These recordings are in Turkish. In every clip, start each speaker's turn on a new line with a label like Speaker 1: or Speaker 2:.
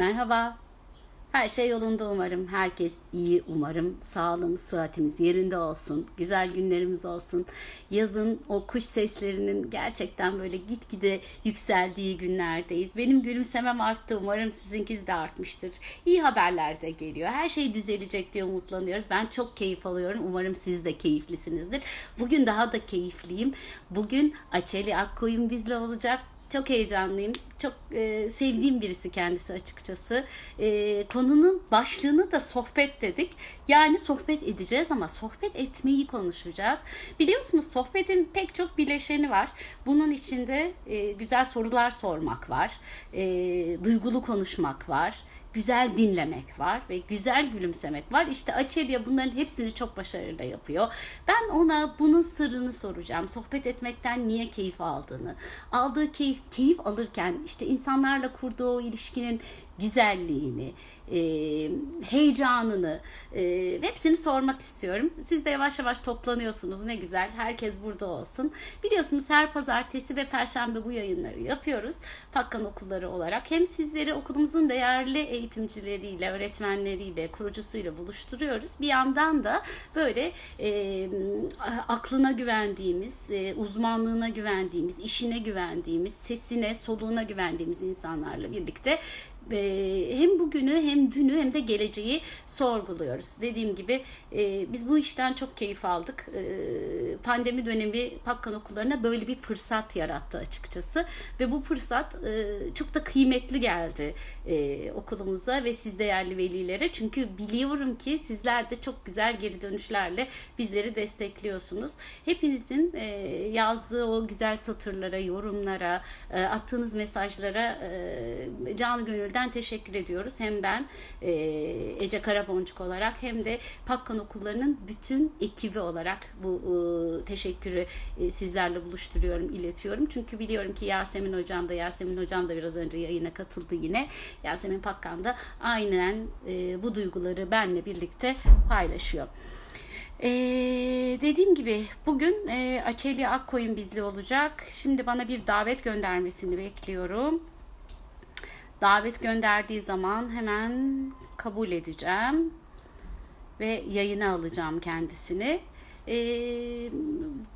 Speaker 1: Merhaba. Her şey yolunda umarım. Herkes iyi umarım. Sağlığımız, sıhhatimiz yerinde olsun. Güzel günlerimiz olsun. Yazın o kuş seslerinin gerçekten böyle gitgide yükseldiği günlerdeyiz. Benim gülümsemem arttı. Umarım sizinkiz de artmıştır. İyi haberler de geliyor. Her şey düzelecek diye umutlanıyoruz. Ben çok keyif alıyorum. Umarım siz de keyiflisinizdir. Bugün daha da keyifliyim. Bugün Açeli Akkoyun bizle olacak. Çok heyecanlıyım. Çok e, sevdiğim birisi kendisi açıkçası. E, konunun başlığını da sohbet dedik. Yani sohbet edeceğiz ama sohbet etmeyi konuşacağız. Biliyorsunuz sohbetin pek çok bileşeni var. Bunun içinde e, güzel sorular sormak var. E, duygulu konuşmak var güzel dinlemek var ve güzel gülümsemek var. İşte Açelya bunların hepsini çok başarılı yapıyor. Ben ona bunun sırrını soracağım. Sohbet etmekten niye keyif aldığını, aldığı keyif, keyif alırken işte insanlarla kurduğu ilişkinin güzelliğini, e, heyecanını e, hepsini sormak istiyorum. Siz de yavaş yavaş toplanıyorsunuz. Ne güzel. Herkes burada olsun. Biliyorsunuz her pazartesi ve perşembe bu yayınları yapıyoruz. Fakkan okulları olarak. Hem sizleri okulumuzun değerli eğitimcileriyle, öğretmenleriyle, kurucusuyla buluşturuyoruz. Bir yandan da böyle e, aklına güvendiğimiz, e, uzmanlığına güvendiğimiz, işine güvendiğimiz, sesine, soluğuna güvendiğimiz insanlarla birlikte hem bugünü hem dünü hem de geleceği sorguluyoruz. Dediğim gibi e, biz bu işten çok keyif aldık. E, pandemi dönemi Pakkan okullarına böyle bir fırsat yarattı açıkçası ve bu fırsat e, çok da kıymetli geldi e, okulumuza ve siz değerli velilere. Çünkü biliyorum ki sizler de çok güzel geri dönüşlerle bizleri destekliyorsunuz. Hepinizin yazdığı o güzel satırlara, yorumlara, attığınız mesajlara canı gönülden teşekkür ediyoruz. Hem ben e, Ece Karaboncuk olarak hem de Pakkan Okulları'nın bütün ekibi olarak bu e, teşekkürü e, sizlerle buluşturuyorum, iletiyorum. Çünkü biliyorum ki Yasemin Hocam da Yasemin Hocam da biraz önce yayına katıldı yine. Yasemin Pakkan da aynen e, bu duyguları benle birlikte paylaşıyor. Ee, dediğim gibi bugün e, Açelya Akkoyun bizli olacak. Şimdi bana bir davet göndermesini bekliyorum. Davet gönderdiği zaman hemen kabul edeceğim ve yayına alacağım kendisini. Ee,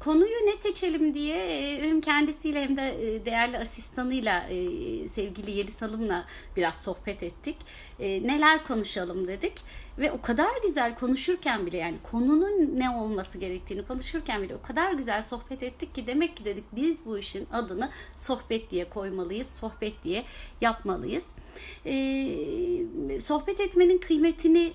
Speaker 1: konuyu ne seçelim diye e, hem kendisiyle hem de e, değerli asistanıyla e, sevgili Yeliz Hanım'la biraz sohbet ettik. Neler konuşalım dedik ve o kadar güzel konuşurken bile yani konunun ne olması gerektiğini konuşurken bile o kadar güzel sohbet ettik ki demek ki dedik biz bu işin adını sohbet diye koymalıyız, sohbet diye yapmalıyız. Sohbet etmenin kıymetini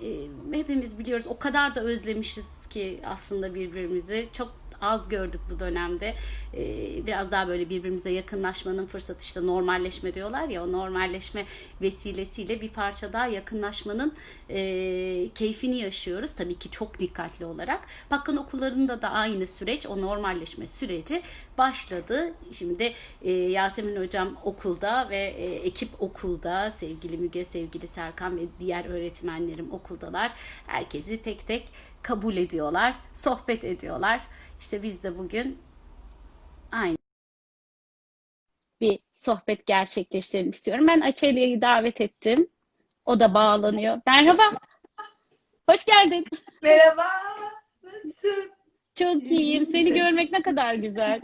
Speaker 1: hepimiz biliyoruz. O kadar da özlemişiz ki aslında birbirimizi. Çok az gördük bu dönemde. Ee, biraz daha böyle birbirimize yakınlaşmanın fırsatı işte normalleşme diyorlar ya o normalleşme vesilesiyle bir parça daha yakınlaşmanın e, keyfini yaşıyoruz. Tabii ki çok dikkatli olarak. Bakın okullarında da aynı süreç o normalleşme süreci başladı. Şimdi e, Yasemin hocam okulda ve e, ekip okulda sevgili Müge, sevgili Serkan ve diğer öğretmenlerim okuldalar. Herkesi tek tek kabul ediyorlar, sohbet ediyorlar. İşte biz de bugün aynı bir sohbet gerçekleştirelim istiyorum. Ben Açelya'yı davet ettim. O da bağlanıyor. Merhaba. Hoş geldin.
Speaker 2: Merhaba. Nasılsın?
Speaker 1: Çok
Speaker 2: İyi
Speaker 1: iyiyim. Seni görmek ne kadar güzel.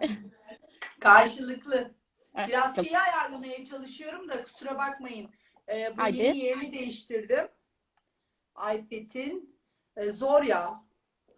Speaker 2: Karşılıklı. Biraz
Speaker 1: Çok-
Speaker 2: şeyi ayarlamaya çalışıyorum da kusura bakmayın. Ee, bu
Speaker 1: Hadi.
Speaker 2: yeni yerini değiştirdim. iPad'in. Ee, zor ya.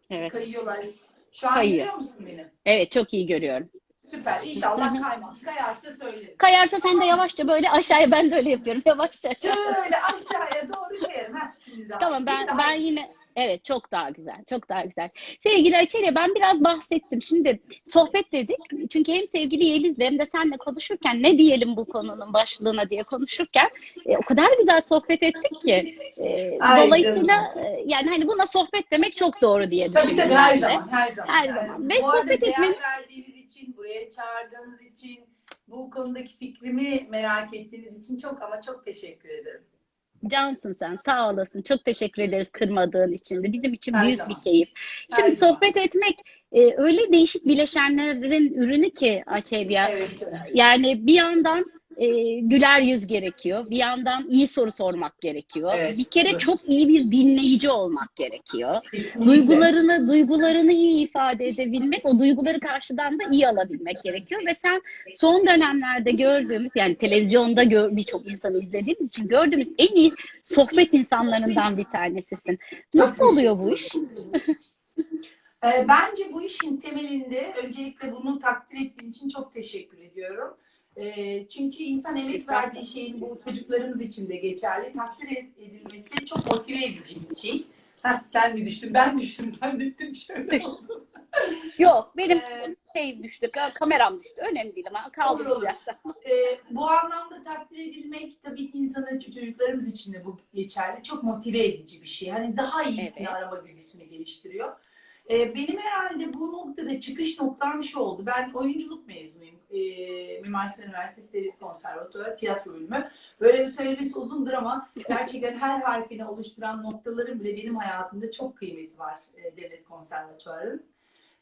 Speaker 1: Evet.
Speaker 2: Kayıyorlar. Şu an
Speaker 1: Kayıyor.
Speaker 2: görüyor musun beni?
Speaker 1: Evet, çok iyi görüyorum.
Speaker 2: Süper. İnşallah kaymaz. Kayarsa söylerim.
Speaker 1: Kayarsa sen de yavaşça böyle aşağıya ben de öyle yapıyorum. Yavaşça.
Speaker 2: Şöyle aşağıya doğru kayarım. Heh, şimdi daha
Speaker 1: Tamam ben ben yine evet çok daha güzel. Çok daha güzel. Sevgili Açelya ben biraz bahsettim. Şimdi sohbet dedik. Çünkü hem sevgili Yeliz'le hem de senle konuşurken ne diyelim bu konunun başlığına diye konuşurken e, o kadar güzel sohbet ettik ki. E,
Speaker 2: Ay
Speaker 1: dolayısıyla e, yani hani buna sohbet demek çok doğru diye
Speaker 2: Tabii
Speaker 1: düşünüyorum
Speaker 2: tabii her
Speaker 1: ben de.
Speaker 2: zaman. Her zaman.
Speaker 1: Her
Speaker 2: Yani
Speaker 1: zaman. Ve
Speaker 2: bu
Speaker 1: sohbet etmenin-
Speaker 2: verdiğiniz için, buraya çağırdığınız için, bu konudaki fikrimi merak ettiğiniz için çok ama çok teşekkür ederim.
Speaker 1: Cansın sen. Sağ olasın. Çok teşekkür ederiz kırmadığın için de. Bizim için
Speaker 2: Her
Speaker 1: büyük
Speaker 2: zaman.
Speaker 1: bir keyif.
Speaker 2: Her
Speaker 1: Şimdi
Speaker 2: zaman.
Speaker 1: sohbet etmek e, öyle değişik bileşenlerin ürünü ki Açelya.
Speaker 2: Evet.
Speaker 1: Yani bir yandan e, güler yüz gerekiyor. Bir yandan iyi soru sormak gerekiyor.
Speaker 2: Evet,
Speaker 1: bir kere
Speaker 2: evet.
Speaker 1: çok iyi bir dinleyici olmak gerekiyor.
Speaker 2: Kesinlikle.
Speaker 1: Duygularını duygularını iyi ifade edebilmek, o duyguları karşıdan da iyi alabilmek gerekiyor ve sen son dönemlerde gördüğümüz yani televizyonda gör, birçok insanı izlediğimiz için gördüğümüz en iyi sohbet insanlarından bir tanesisin. Nasıl oluyor bu iş?
Speaker 2: Ee, Bence bu işin temelinde öncelikle bunu takdir ettiğin için çok teşekkür ediyorum. Çünkü insan emek verdiği şeyin bu çocuklarımız için de geçerli. Takdir ed- edilmesi çok motive edici bir şey. Heh, sen mi düştün? Ben düştüm zannettim şöyle
Speaker 1: Düştüm.
Speaker 2: oldu.
Speaker 1: Yok benim
Speaker 2: Ee,
Speaker 1: şey düştü, kameram düştü. Önemli değil ama kaldı
Speaker 2: Olur. Ee, bu anlamda takdir edilmek tabii ki insanın çocuklarımız için de bu geçerli. Çok motive edici bir şey. Hani daha iyisini
Speaker 1: Evet.
Speaker 2: arama güdüsünü geliştiriyor. Ee, benim herhalde bu noktada çıkış noktam şu oldu. Ben oyunculuk mezunuyum. Ee, Mimar Sinan Üniversitesi Devlet Konservatuarı tiyatro bölümü. Böyle bir söylemesi uzundur ama gerçekten her harfini oluşturan noktaların bile benim hayatımda çok kıymeti var e, Devlet Konservatuarı'nın.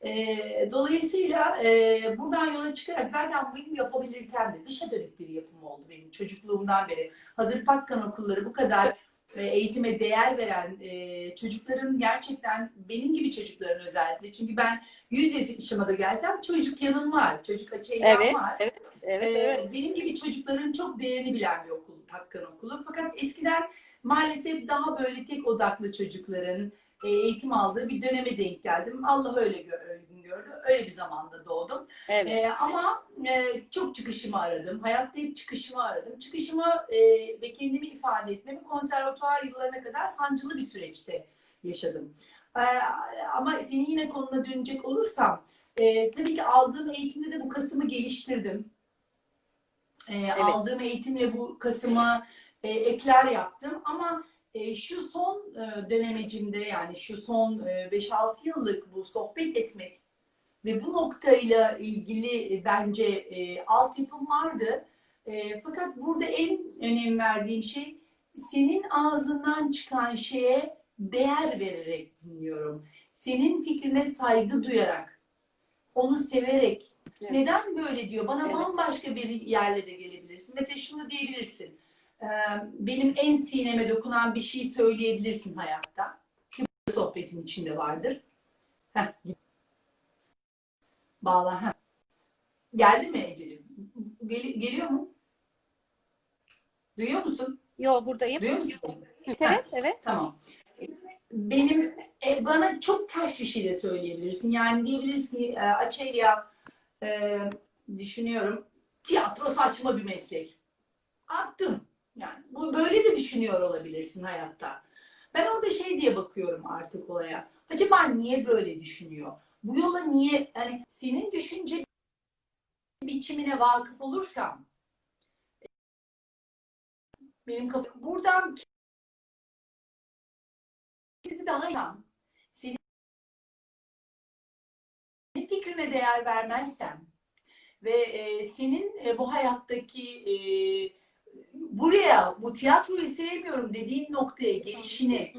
Speaker 2: E, dolayısıyla e, buradan yola çıkarak zaten benim yapabilirken de dışa dönük bir yapım oldu benim çocukluğumdan beri. Hazır Pakkan okulları bu kadar e, eğitime değer veren e, çocukların gerçekten benim gibi çocukların özellikle çünkü ben 100 yaşıma da gelsem çocuk yanım var, çocuk açıyla
Speaker 1: Evet,
Speaker 2: var.
Speaker 1: evet, evet,
Speaker 2: Ee,
Speaker 1: evet.
Speaker 2: Benim gibi çocukların çok değerini bilen bir okul, Pakkan Okulu. Fakat eskiden maalesef daha böyle tek odaklı çocukların e, eğitim aldığı bir döneme denk geldim. Allah öyle gö- gördü. Öyle bir zamanda doğdum.
Speaker 1: evet.
Speaker 2: Ee, ama e, çok çıkışımı aradım. Hayatta hep çıkışımı aradım. Çıkışımı e, ve kendimi ifade etmemi konservatuvar yıllarına kadar sancılı bir süreçte yaşadım. Ee, ama senin yine konuna dönecek olursam e, tabii ki aldığım eğitimde de bu kasımı geliştirdim. E, Aldığım eğitimle bu kasıma e, ekler yaptım ama e, şu son e, dönemecimde yani şu son e, 5-6 yıllık bu sohbet etmek ve bu noktayla ilgili e, bence e, altyapım vardı. E, fakat burada en önem verdiğim şey senin ağzından çıkan şeye değer vererek dinliyorum. Senin fikrine saygı duyarak, onu severek.
Speaker 1: Evet.
Speaker 2: Neden böyle diyor? Bana
Speaker 1: Evet.
Speaker 2: bambaşka bir yerle de gelebilirsin. Mesela şunu diyebilirsin. e, Benim en sineme dokunan bir şey söyleyebilirsin hayatta. Ki bu sohbetin içinde vardır. Heh. Bağla. Heh. Geldi mi Ececiğim? Gel- geliyor mu? Duyuyor musun?
Speaker 1: Yo buradayım.
Speaker 2: Duyuyor musun?
Speaker 1: Evet, evet, evet.
Speaker 2: Tamam. Benim e, bana çok ters bir şey de söyleyebilirsin. Yani diyebilirsin ki e, Açelya e, düşünüyorum tiyatro saçma bir meslek. Attım. Yani bu böyle de düşünüyor olabilirsin hayatta. Ben orada şey diye bakıyorum artık olaya. Acaba niye böyle düşünüyor? Bu yola niye hani senin düşünce biçimine vakıf olursam benim kafam buradan Bizi daha iyi. Senin fikrine değer vermezsem ve e, senin e, bu hayattaki e, buraya bu tiyatroyu sevmiyorum dediğin noktaya gelişini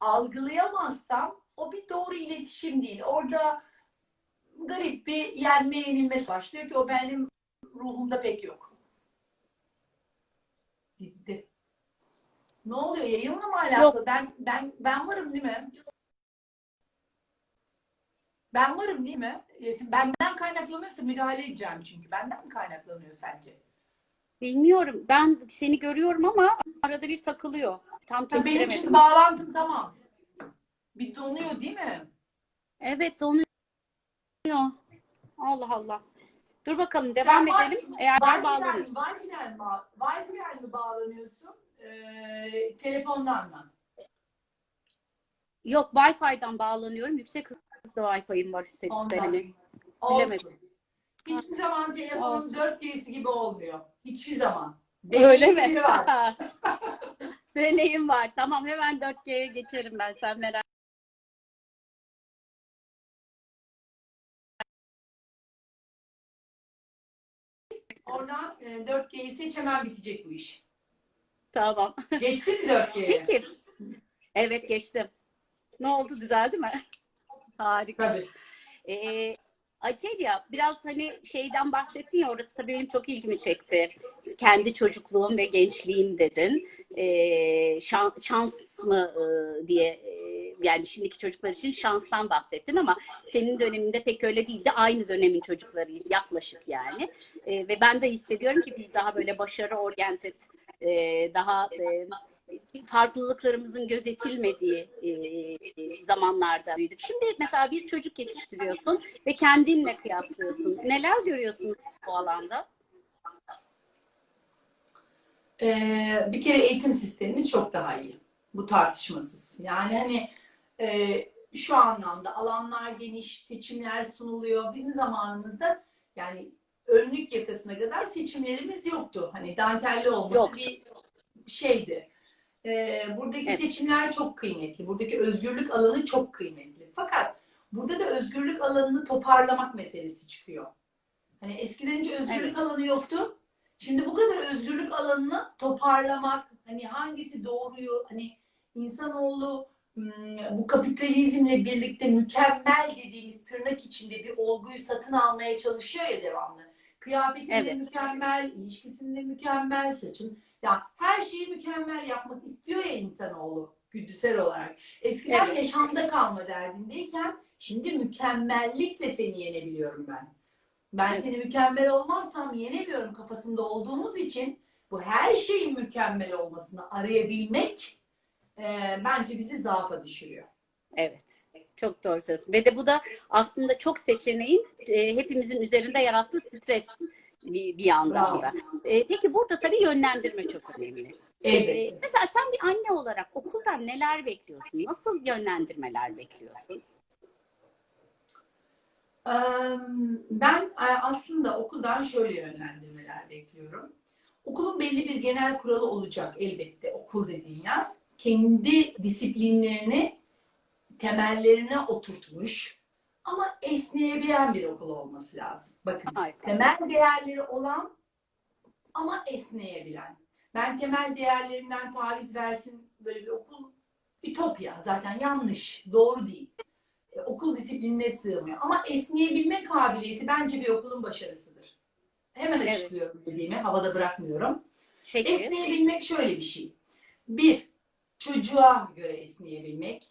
Speaker 2: algılayamazsam o bir doğru iletişim değil. Orada garip bir yenme yenilmesi başlıyor ki o benim ruhumda pek yok. Gitti. Ne oluyor? Yayınla mı alakalı? Ben ben ben varım değil mi? Ben varım değil mi? E, Benden kaynaklanıyorsa müdahale edeceğim çünkü. Benden mi kaynaklanıyor sence?
Speaker 1: Bilmiyorum. Ben seni görüyorum ama arada bir takılıyor. Tam
Speaker 2: Tabii benim çünkü
Speaker 1: kestiremedim.
Speaker 2: bağlantım tamam. Bir donuyor değil mi?
Speaker 1: Evet donuyor. Allah Allah. Dur bakalım devam
Speaker 2: Sen
Speaker 1: edelim. Eğer
Speaker 2: Wi-Fi'den,
Speaker 1: bağlanırız.
Speaker 2: Wi-Fi'den, mi bağlanıyorsun? Ee, telefondan mı?
Speaker 1: Yok Wi-Fi'den bağlanıyorum. Yüksek hızlı Wi-Fi'm var üstelik
Speaker 2: Ondan.
Speaker 1: hani.
Speaker 2: Olsun.
Speaker 1: Bilemedim.
Speaker 2: Hiçbir zaman telefonun
Speaker 1: Olsun.
Speaker 2: 4G'si gibi olmuyor. Hiçbir zaman.
Speaker 1: Öyle mi?
Speaker 2: Var.
Speaker 1: Deneyim var. Tamam hemen 4G'ye geçerim ben. Sen merak
Speaker 2: Oradan e, 4G'yi seç hemen bitecek bu iş.
Speaker 1: Tamam.
Speaker 2: Geçtin mi 4G'ye?
Speaker 1: Peki. Evet geçtim. Ne oldu? Düzeldi mi? Harika.
Speaker 2: Tabii.
Speaker 1: Ee, Acelya biraz hani şeyden bahsettin ya orası tabii benim çok ilgimi çekti. Kendi çocukluğum ve gençliğim dedin. Ee, şan- şans mı e, diye e, yani şimdiki çocuklar için şanstan bahsettin ama senin döneminde pek öyle değildi. Aynı dönemin çocuklarıyız yaklaşık yani. Ee, ve ben de hissediyorum ki biz daha böyle başarı oriented e, daha e, farklılıklarımızın gözetilmediği e, zamanlarda büyüdük. Şimdi mesela bir çocuk yetiştiriyorsun ve kendinle kıyaslıyorsun. Neler görüyorsun bu alanda?
Speaker 2: Ee, bir kere eğitim sistemimiz çok daha iyi. Bu tartışmasız. Yani hani e, şu anlamda alanlar geniş, seçimler sunuluyor. Bizim zamanımızda yani önlük yakasına kadar seçimlerimiz yoktu. Hani dantelli olması
Speaker 1: Yoktu.
Speaker 2: bir şeydi. Ee, buradaki
Speaker 1: Evet.
Speaker 2: seçimler çok kıymetli. Buradaki özgürlük alanı çok kıymetli. Fakat burada da özgürlük alanını toparlamak meselesi çıkıyor. Hani eskiden hiç özgürlük
Speaker 1: Evet.
Speaker 2: alanı yoktu. Şimdi bu kadar özgürlük alanını toparlamak, hani hangisi doğruyu, hani insanoğlu hmm, bu kapitalizmle birlikte mükemmel dediğimiz tırnak içinde bir olguyu satın almaya çalışıyor ya devamlı. Kıyafetinde
Speaker 1: Evet.
Speaker 2: mükemmel, ilişkisinde mükemmel, saçın. Ya her şeyi mükemmel yapmak istiyor ya insanoğlu güdüsel olarak. Eskiden
Speaker 1: Evet.
Speaker 2: yaşamda kalma derdindeyken şimdi mükemmellikle seni yenebiliyorum ben. Ben
Speaker 1: Evet.
Speaker 2: seni mükemmel olmazsam yenemiyorum kafasında olduğumuz için bu her şeyin mükemmel olmasını arayabilmek e, bence bizi zaafa düşürüyor.
Speaker 1: Evet. Çok doğru söylüyorsun. Ve de bu da aslında çok seçeneğin e, hepimizin üzerinde yarattığı stres bir, bir yandan da. E, peki burada tabii yönlendirme çok önemli.
Speaker 2: Elbette.
Speaker 1: E, mesela sen bir anne olarak okuldan neler bekliyorsun? Nasıl yönlendirmeler bekliyorsun?
Speaker 2: Ben e, aslında okuldan şöyle yönlendirmeler bekliyorum. Okulun belli bir genel kuralı olacak elbette okul dediğin yer. Kendi disiplinlerini temellerine oturtmuş ama esneyebilen bir okul olması lazım. Bakın
Speaker 1: Harika.
Speaker 2: temel değerleri olan ama esneyebilen. Ben temel değerlerinden taviz versin böyle bir okul ütopya zaten yanlış, doğru değil. E, okul disiplinine sığmıyor. Ama esneyebilme kabiliyeti bence bir okulun başarısıdır. Hemen
Speaker 1: Evet.
Speaker 2: açıklıyorum dediğimi, havada bırakmıyorum.
Speaker 1: Peki.
Speaker 2: Esneyebilmek şöyle bir şey. Bir, çocuğa göre esneyebilmek.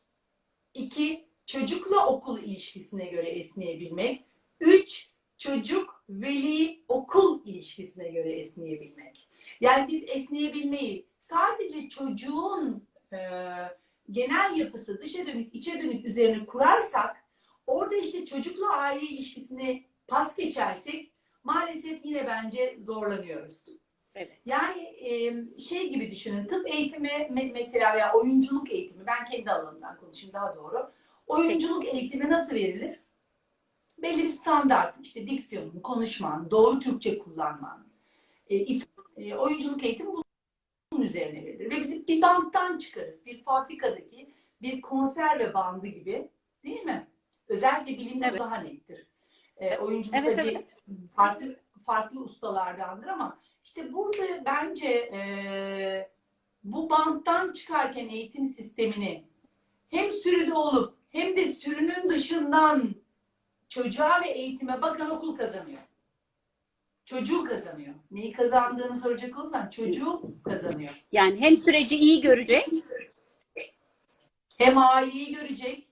Speaker 2: İki, çocukla okul ilişkisine göre esneyebilmek. Üç, çocuk, veli, okul ilişkisine göre esneyebilmek. Yani biz esneyebilmeyi sadece çocuğun e, genel yapısı dışa dönük, içe dönük üzerine kurarsak orada işte çocukla aile ilişkisini pas geçersek maalesef yine bence zorlanıyoruz.
Speaker 1: Evet.
Speaker 2: Yani e, şey gibi düşünün tıp eğitimi me- mesela veya oyunculuk eğitimi ben kendi alanımdan konuşayım daha doğru. Oyunculuk eğitimi nasıl verilir? Belli bir standart işte diksiyonun, konuşman, doğru Türkçe kullanman. E, e, oyunculuk eğitimi bunun üzerine verilir. Ve biz bir banttan çıkarız. Bir fabrikadaki bir konserve bandı gibi değil mi? Özellikle bilimde
Speaker 1: Evet.
Speaker 2: daha nettir. E, oyunculuk
Speaker 1: Evet, evet.
Speaker 2: farklı farklı ustalardandır ama işte burada bence e, bu banttan çıkarken eğitim sistemini hem sürüde olup hem de sürünün dışından çocuğa ve eğitime bakan okul kazanıyor. Çocuğu kazanıyor. Neyi kazandığını soracak olsan çocuğu kazanıyor.
Speaker 1: Yani hem süreci iyi görecek.
Speaker 2: Hem aileyi görecek.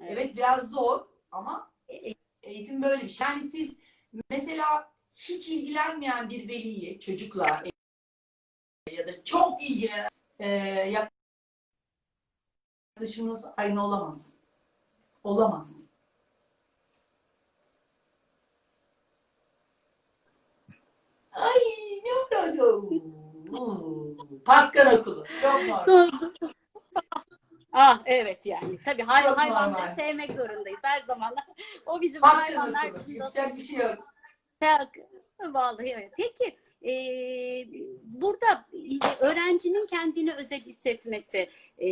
Speaker 1: Evet.
Speaker 2: Evet biraz zor ama
Speaker 1: E,
Speaker 2: eğitim böyle bir şey. Yani siz mesela hiç ilgilenmeyen bir veliyi çocukla ya da çok ilgilenen e, yaklaşımınız aynı olamaz. Olamaz. Ay ne oldu? Pakkan okulu. Çok normal.
Speaker 1: Ah evet yani. Tabii hay
Speaker 2: Çok
Speaker 1: hayvanları
Speaker 2: normal.
Speaker 1: sevmek zorundayız her zaman. O bizim
Speaker 2: Pakkan
Speaker 1: hayvanlar
Speaker 2: okulu.
Speaker 1: bizim
Speaker 2: Yapacak bir şey yok.
Speaker 1: Vallahi evet. Peki e, burada öğrencinin kendini özel hissetmesi e,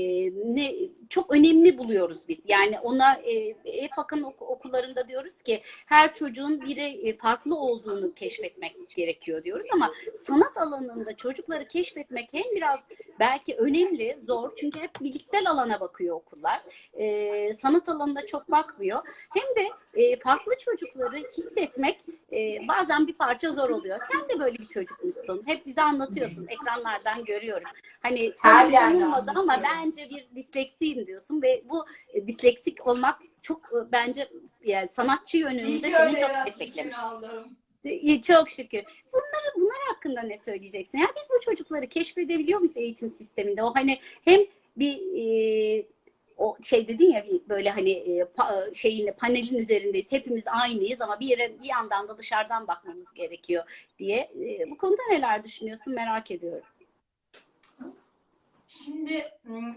Speaker 1: ne çok önemli buluyoruz biz. Yani ona e, hep bakın ok- okullarında diyoruz ki her çocuğun biri e, farklı olduğunu keşfetmek gerekiyor diyoruz ama sanat alanında çocukları keşfetmek hem biraz belki önemli, zor çünkü hep bilişsel alana bakıyor okullar. E, sanat alanında çok bakmıyor. Hem de e, farklı çocukları hissetmek e, bazen bir parça zor oluyor. Sen de böyle bir çocukmuşsun. Hep bize anlatıyorsun. Ekranlardan görüyorum. Hani
Speaker 2: Her
Speaker 1: tam
Speaker 2: yerde
Speaker 1: tanınmadı ama bence bir disleksiyim diyorsun ve bu e, disleksik olmak çok e, bence yani sanatçı yönünde seni çok desteklemiş. İyi, Çok şükür. Bunları bunlar hakkında ne söyleyeceksin? Yani biz bu çocukları keşfedebiliyor muyuz eğitim sisteminde? O hani hem bir e, o şey dedin ya böyle hani e, pa- şeyin panelin üzerindeyiz. Hepimiz aynıyız ama bir yere bir yandan da dışarıdan bakmamız gerekiyor diye. E, bu konuda neler düşünüyorsun merak ediyorum.
Speaker 2: Şimdi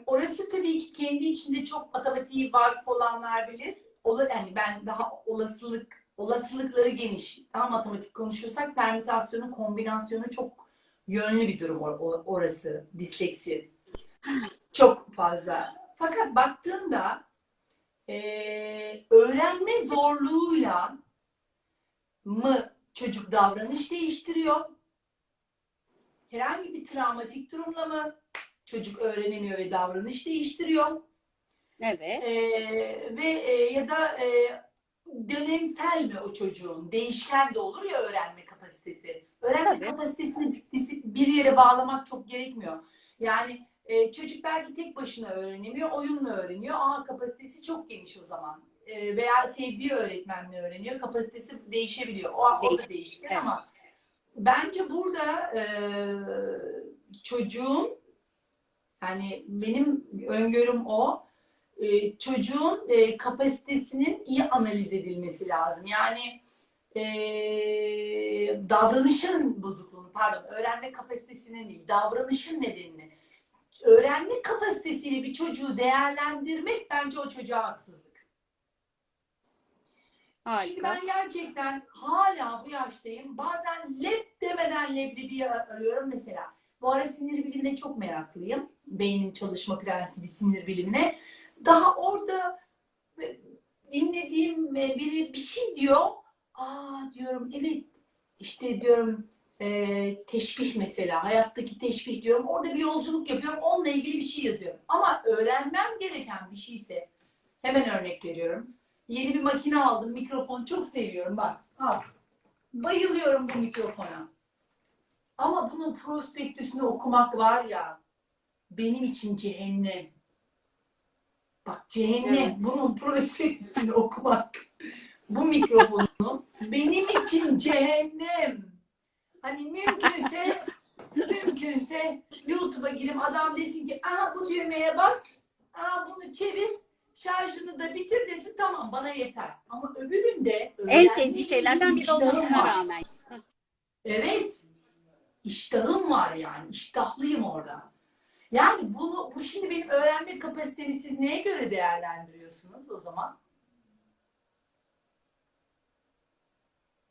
Speaker 2: orası tabii ki kendi içinde çok matematiği vakıf olanlar bilir. Ola, yani ben daha olasılık olasılıkları geniş. Daha matematik konuşursak permütasyonu, kombinasyonu çok yönlü bir durum or- or- orası. Disleksi. Çok fazla. Fakat baktığında eee, öğrenme zorluğuyla mı çocuk davranış değiştiriyor? Herhangi bir travmatik durumla mı çocuk öğrenemiyor ve davranış değiştiriyor?
Speaker 1: Evet.
Speaker 2: Ee, ve e, ya da e, dönemsel mi o çocuğun? Değişken de olur ya öğrenme kapasitesi. Öğrenme
Speaker 1: Tabii.
Speaker 2: kapasitesini bir yere bağlamak çok gerekmiyor. Yani e, çocuk belki tek başına öğrenemiyor, oyunla öğreniyor. Aa kapasitesi çok geniş o zaman. E, veya sevdiği öğretmenle öğreniyor. Kapasitesi değişebiliyor. O, o da değişir
Speaker 1: Evet.
Speaker 2: ama bence burada e, çocuğun yani benim öngörüm o e, çocuğun e, kapasitesinin iyi analiz edilmesi lazım. Yani e, davranışın bozukluğunu, pardon, öğrenme kapasitesinin değil, davranışın nedenini. Öğrenme kapasitesiyle bir çocuğu değerlendirmek bence o çocuğa haksızlık.
Speaker 1: Harika.
Speaker 2: ben gerçekten hala bu yaştayım. Bazen leb demeden leblebi arıyorum mesela. Bu ara sinir bilimine çok meraklıyım. Beynin çalışma prensibi sinir bilimine. Daha orada e, dinlediğim e, biri bir şey diyor. Aa diyorum evet işte diyorum e, teşbih mesela hayattaki teşbih diyorum. Orada bir yolculuk yapıyorum. Onunla ilgili bir şey yazıyorum. Ama öğrenmem gereken bir şeyse hemen örnek veriyorum. Yeni bir makine aldım. Mikrofon çok seviyorum bak. Al. Bayılıyorum bu mikrofona. Ama bunun prospektüsünü okumak var ya benim için cehennem. Bak cehennem.
Speaker 1: Evet.
Speaker 2: Bunun prospektüsünü okumak. Bu mikrofonun benim için cehennem. Hani mümkünse mümkünse YouTube'a girip adam desin ki aha bu düğmeye bas. Aha bunu çevir. Şarjını da bitir desin tamam bana yeter. Ama öbüründe
Speaker 1: En sevdiği şeylerden biri olmasına rağmen.
Speaker 2: Evet. İştahım var yani. İştahlıyım orada. Yani bunu bu şimdi benim öğrenme kapasitemi siz neye göre değerlendiriyorsunuz o zaman?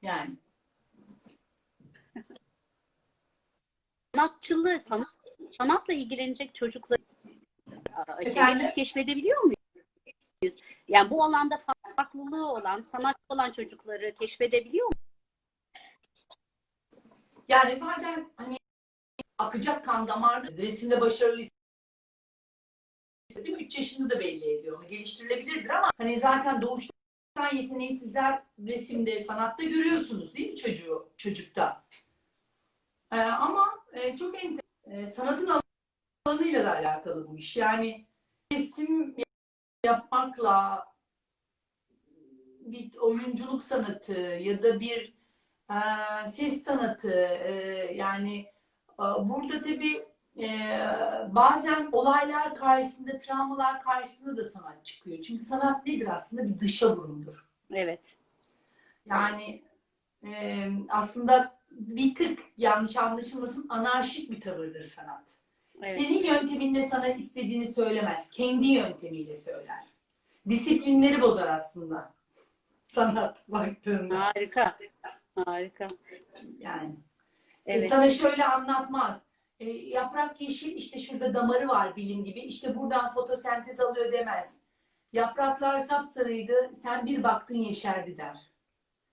Speaker 2: Yani
Speaker 1: sanatçılığı, sanat, sanatla ilgilenecek çocukları kendimiz keşfedebiliyor muyuz? Yani bu alanda farklılığı olan, sanatçı olan çocukları keşfedebiliyor muyuz?
Speaker 2: yani zaten hani akacak kan damarda resimde başarılı değil mi? 3 yaşında da belli ediyor onu. Geliştirilebilirdir ama hani zaten doğuştan yeteneği sizler resimde, sanatta görüyorsunuz değil mi çocuğu, çocukta? Ee, ama e, çok enter- e, sanatın alanıyla da alakalı bu iş. Yani resim yapmakla bir oyunculuk sanatı ya da bir e, ses sanatı e, yani e, burada tabii e, bazen olaylar karşısında, travmalar karşısında da sanat çıkıyor. Çünkü sanat nedir aslında? Bir dışa vurumdur.
Speaker 1: Evet.
Speaker 2: Yani e, aslında bir tık yanlış anlaşılmasın anarşik bir tavırdır sanat.
Speaker 1: Evet.
Speaker 2: Senin yönteminle sana istediğini söylemez. Kendi yöntemiyle söyler. Disiplinleri bozar aslında. Sanat baktığında.
Speaker 1: Harika. Harika.
Speaker 2: Yani
Speaker 1: Evet.
Speaker 2: sana şöyle anlatmaz. E, yaprak yeşil işte şurada damarı var bilim gibi. İşte buradan fotosentez alıyor demez. Yapraklar sapsarıydı. Sen bir baktın yeşerdi der.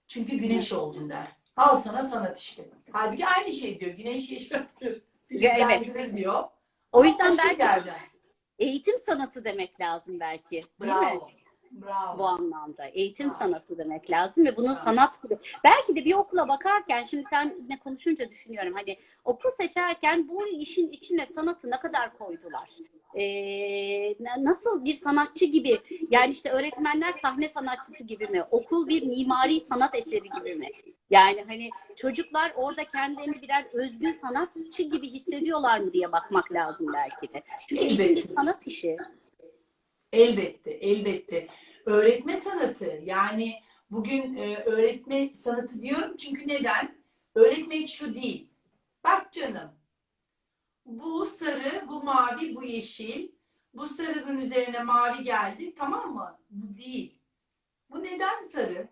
Speaker 2: Çünkü güneş oldun der. Al sana sanat işte. Halbuki aynı şey diyor. Güneş yeşertir.
Speaker 1: Evet.
Speaker 2: Diyor.
Speaker 1: O yüzden belki
Speaker 2: yerden.
Speaker 1: eğitim sanatı demek lazım belki. Değil mi?
Speaker 2: Bravo. Bravo.
Speaker 1: bu anlamda. Eğitim
Speaker 2: Ha.
Speaker 1: sanatı demek lazım ve bunu
Speaker 2: Ha.
Speaker 1: sanat. Belki de bir okula bakarken şimdi sen ne konuşunca düşünüyorum hani okul seçerken bu işin içine sanatı ne kadar koydular? Ee, na- nasıl bir sanatçı gibi yani işte öğretmenler sahne sanatçısı gibi mi? Okul bir mimari sanat eseri gibi mi? Yani hani çocuklar orada kendilerini birer özgün sanatçı gibi hissediyorlar mı diye bakmak lazım belki de. Çünkü eğitim bir sanat işi.
Speaker 2: Elbette, elbette. Öğretme sanatı yani bugün e, öğretme sanatı diyorum çünkü neden? Öğretmek şu değil. Bak canım, bu sarı, bu mavi, bu yeşil. Bu sarının üzerine mavi geldi, tamam mı? Bu değil. Bu neden sarı?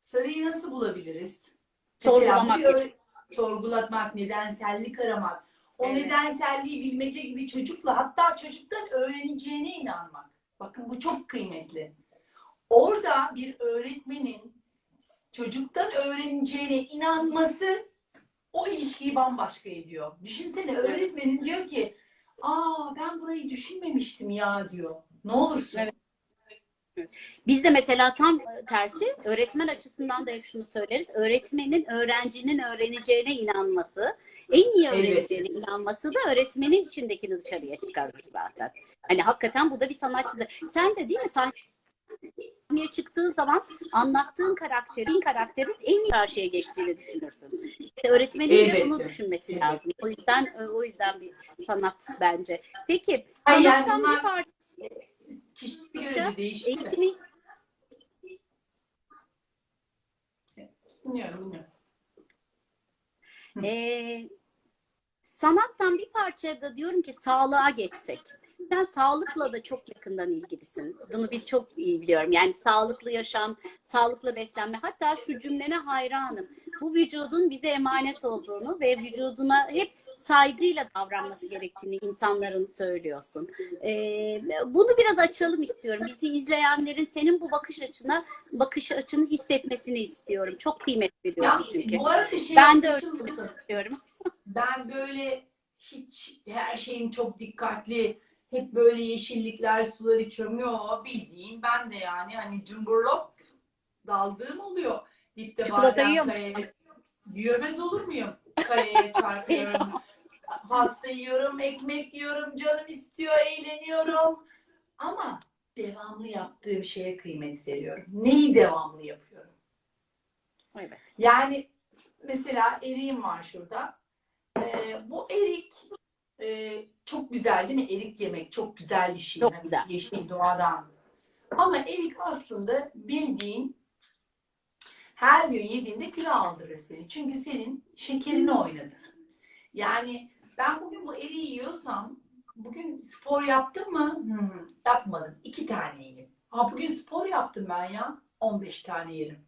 Speaker 2: Sarıyı nasıl bulabiliriz? Mesela
Speaker 1: Sorgulamak
Speaker 2: öğre- sorgulatmak, nedensellik aramak. O
Speaker 1: Evet.
Speaker 2: nedenselliği bilmece gibi çocukla hatta çocuktan öğreneceğine inanmak. Bakın bu çok kıymetli. Orada bir öğretmenin çocuktan öğreneceğine inanması o ilişkiyi bambaşka ediyor. Düşünsene öğretmenin diyor ki aa ben burayı düşünmemiştim ya diyor. Ne olursun.
Speaker 1: Evet. Biz de mesela tam e, tersi öğretmen açısından da hep şunu söyleriz. Öğretmenin öğrencinin öğreneceğine inanması, en iyi
Speaker 2: Evet.
Speaker 1: öğreneceğine inanması da öğretmenin içindekini dışarıya çıkarır zaten. Hani hakikaten bu da bir sanatçıdır. Sen de değil mi sahneye çıktığı zaman anlattığın karakterin karakterin en iyi karşıya geçtiğini düşünürsün. İşte öğretmenin de bunu düşünmesi
Speaker 2: Evet.
Speaker 1: lazım. O yüzden o yüzden bir sanat bence. Peki sanattan bir parça
Speaker 2: Kişiye göre de değişiyor.
Speaker 1: eğitimi
Speaker 2: Dinliyorum, dinliyorum.
Speaker 1: Ee, sanattan bir parça da diyorum ki sağlığa geçsek. Sen sağlıkla da çok yakından ilgilisin. Bunu bir çok iyi biliyorum. Yani sağlıklı yaşam, sağlıklı beslenme. Hatta şu cümlene hayranım. Bu vücudun bize emanet olduğunu ve vücuduna hep saygıyla davranması gerektiğini insanların söylüyorsun. Ee, bunu biraz açalım istiyorum. Bizi izleyenlerin senin bu bakış açına, bakış açını hissetmesini istiyorum. Çok kıymetli
Speaker 2: Ya
Speaker 1: biliyorum çünkü.
Speaker 2: bu arada şey
Speaker 1: Ben de
Speaker 2: anlaşılmasın.
Speaker 1: Diyorum.
Speaker 2: Ben böyle hiç her şeyim çok dikkatli. Hep böyle yeşillikler, sular içiyorum. Yo bildiğin ben de yani hani cumburlop daldığım oluyor. Dipte
Speaker 1: Çikolata
Speaker 2: bazen
Speaker 1: yiyor
Speaker 2: kayaya yürümez olur muyum? Kayaya çarpıyorum. Pasta yiyorum, ekmek yiyorum, canım istiyor, eğleniyorum. Ama devamlı yaptığım şeye kıymet veriyorum. Neyi devamlı yapıyorum?
Speaker 1: Evet.
Speaker 2: Yani mesela eriğim var şurada. Ee, bu erik e, çok güzel değil mi? Erik yemek çok güzel bir şey.
Speaker 1: Çok
Speaker 2: Hani
Speaker 1: güzel.
Speaker 2: Yeşil doğadan. Ama erik aslında bildiğin her gün yediğinde kilo aldırır seni. Çünkü senin şekerini oynatır. Yani ben bugün bu eriği yiyorsam bugün spor yaptım mı? Hmm, yapmadım. İki tane yiyeyim. Ha bugün spor yaptım ben ya. 15 tane yerim.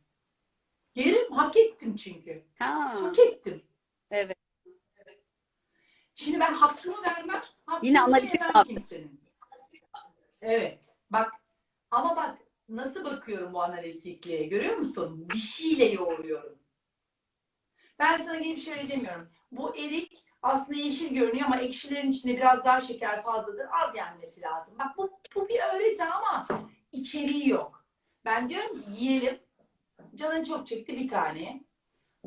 Speaker 2: Yerim hak ettim çünkü.
Speaker 1: Ha,
Speaker 2: Hak ettim. Şimdi ben hakkımı vermem. Hakkımı
Speaker 1: Yine analitik hakkı.
Speaker 2: kimsenin. Evet. Bak ama bak nasıl bakıyorum bu analitikliğe görüyor musun? Bir şeyle yoğuruyorum. Ben sana gelip şöyle demiyorum. Bu erik aslında yeşil görünüyor ama ekşilerin içinde biraz daha şeker fazladır. Az yenmesi lazım. Bak bu, bu bir öğreti ama içeriği yok. Ben diyorum ki yiyelim. Canın çok çekti bir tane.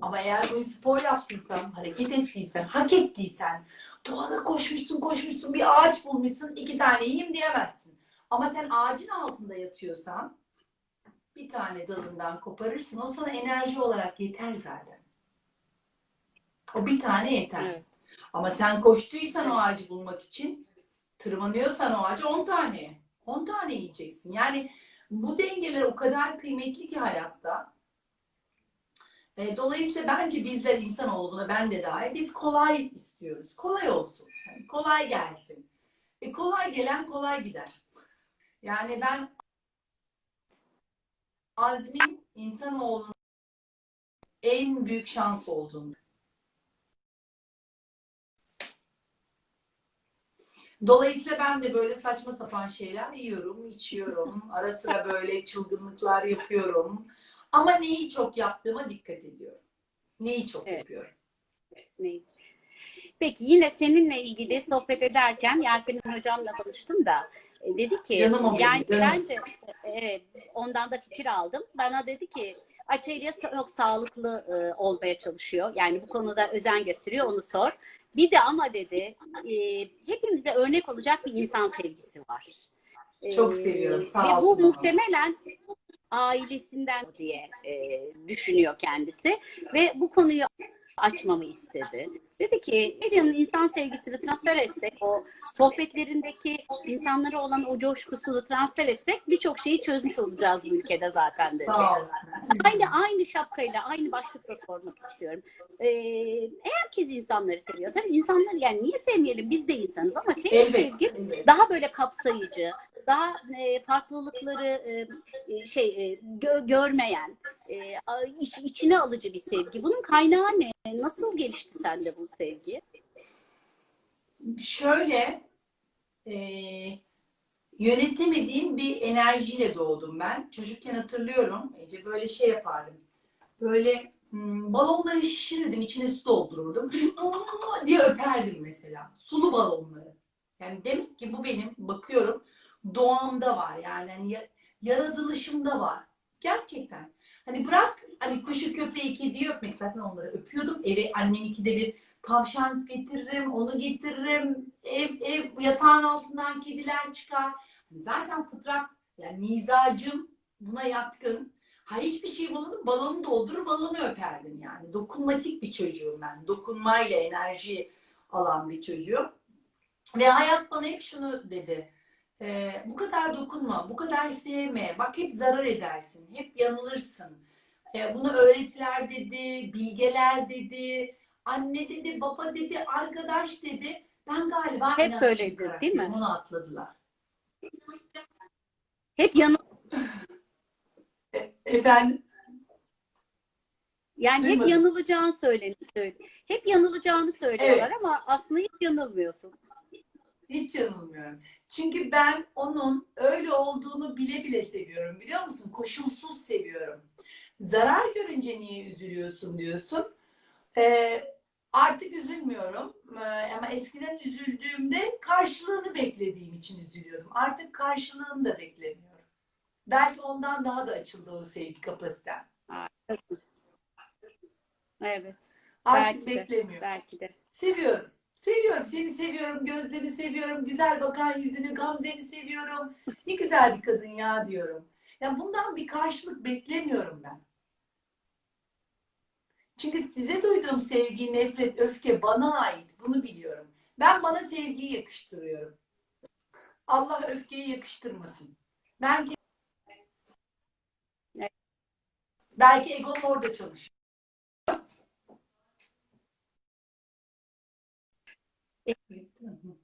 Speaker 2: Ama eğer bugün spor yaptıysan, hareket ettiysen, hak ettiysen, doğada koşmuşsun koşmuşsun bir ağaç bulmuşsun iki tane yiyeyim diyemezsin. Ama sen ağacın altında yatıyorsan bir tane dalından koparırsın. O sana enerji olarak yeter zaten. O bir tane yeter.
Speaker 1: Evet.
Speaker 2: Ama sen koştuysan o ağacı bulmak için tırmanıyorsan o ağacı 10 tane. 10 tane yiyeceksin. Yani bu dengeler o kadar kıymetli ki hayatta. E, dolayısıyla bence bizler insanoğluna ben de dahil biz kolay istiyoruz. Kolay olsun. Yani kolay gelsin. E, kolay gelen kolay gider. Yani ben azmin insanoğlunun en büyük şans olduğunu Dolayısıyla ben de böyle saçma sapan şeyler yiyorum, içiyorum. Ara sıra böyle çılgınlıklar yapıyorum. Ama neyi çok yaptığıma dikkat ediyorum. Neyi çok
Speaker 1: Evet.
Speaker 2: yapıyorum.
Speaker 1: Ne? Peki yine seninle ilgili sohbet ederken Yasemin hocamla konuştum da e, dedi ki yani bence evet, ondan da fikir aldım. Bana dedi ki Açelya çok sağlıklı e, olmaya çalışıyor. Yani bu konuda özen gösteriyor onu sor. Bir de ama dedi e, hepimize örnek olacak bir insan sevgisi var. E,
Speaker 2: Çok seviyorum, sağ
Speaker 1: Ve bu muhtemelen ailesinden diye e, düşünüyor kendisi ve bu konuyu açmamı istedi. Dedi ki Elia'nın insan sevgisini transfer etsek, o sohbetlerindeki insanlara olan o coşkusunu transfer etsek birçok şeyi çözmüş olacağız bu ülkede zaten dedi. Aynı aynı şapkayla, aynı başlıkla sormak istiyorum. Ee, herkes insanları seviyor. Tabii insanları yani niye sevmeyelim? Biz de insanız ama
Speaker 2: Elbet,
Speaker 1: sevgin
Speaker 2: elbet.
Speaker 1: daha böyle kapsayıcı, daha e, farklılıkları e, e, şey e, gö- görmeyen, e, iç- içine alıcı bir sevgi. Bunun kaynağı ne? Nasıl gelişti sende bu sevgi?
Speaker 2: Şöyle e, yönetemediğim bir enerjiyle doğdum ben. Çocukken hatırlıyorum. Ece böyle şey yapardım. Böyle hmm, balonları şişirirdim, içine su doldururdum. Diye öperdim mesela. Sulu balonları. Yani demek ki bu benim bakıyorum doğamda var. Yani hani ya- yaratılışımda var. Gerçekten. Hani bırak hani kuşu köpeği kediyi öpmek zaten onları öpüyordum. Eve annem ikide bir tavşan getiririm, onu getiririm. Ev, ev yatağın altından kediler çıkar. Hani Zaten fıtrat yani mizacım buna yatkın. Ha hiçbir şey bulundum balonu doldurur balonu öperdim yani. Dokunmatik bir çocuğum ben. Dokunmayla enerji alan bir çocuğum. Ve hayat bana hep şunu dedi. Ee, bu kadar dokunma, bu kadar sevme. Bak hep zarar edersin, hep yanılırsın. Ee, bunu öğretiler dedi, bilgeler dedi, anne dedi, baba dedi, arkadaş dedi. Ben galiba
Speaker 1: Hep böyledir, değil mi?
Speaker 2: Onu atladılar.
Speaker 1: Hep yanı
Speaker 2: Efendim?
Speaker 1: yani hep
Speaker 2: Duymadım.
Speaker 1: yanılacağını söyleniyor. Hep yanılacağını söylüyorlar ama aslında hiç yanılmıyorsun.
Speaker 2: Hiç yanılmıyorum. Çünkü ben onun öyle olduğunu bile bile seviyorum biliyor musun? Koşulsuz seviyorum. Zarar görünce niye üzülüyorsun diyorsun. Ee, artık üzülmüyorum. Ee, ama eskiden üzüldüğümde karşılığını beklediğim için üzülüyordum. Artık karşılığını da beklemiyorum. Belki ondan daha da açıldı o sevgi kapasitem.
Speaker 1: Evet.
Speaker 2: Artık
Speaker 1: Belki de.
Speaker 2: beklemiyorum.
Speaker 1: Belki de.
Speaker 2: Seviyorum. Seviyorum. Seni seviyorum. Gözlerini seviyorum. Güzel bakan yüzünü, Gamze'ni seviyorum. Ne güzel bir kadın ya diyorum. Ya bundan bir karşılık beklemiyorum ben. Çünkü size duyduğum sevgi, nefret, öfke bana ait. Bunu biliyorum. Ben bana sevgiyi yakıştırıyorum. Allah öfkeyi yakıştırmasın. Ben Belki egom orada çalışıyor. Bitti mi?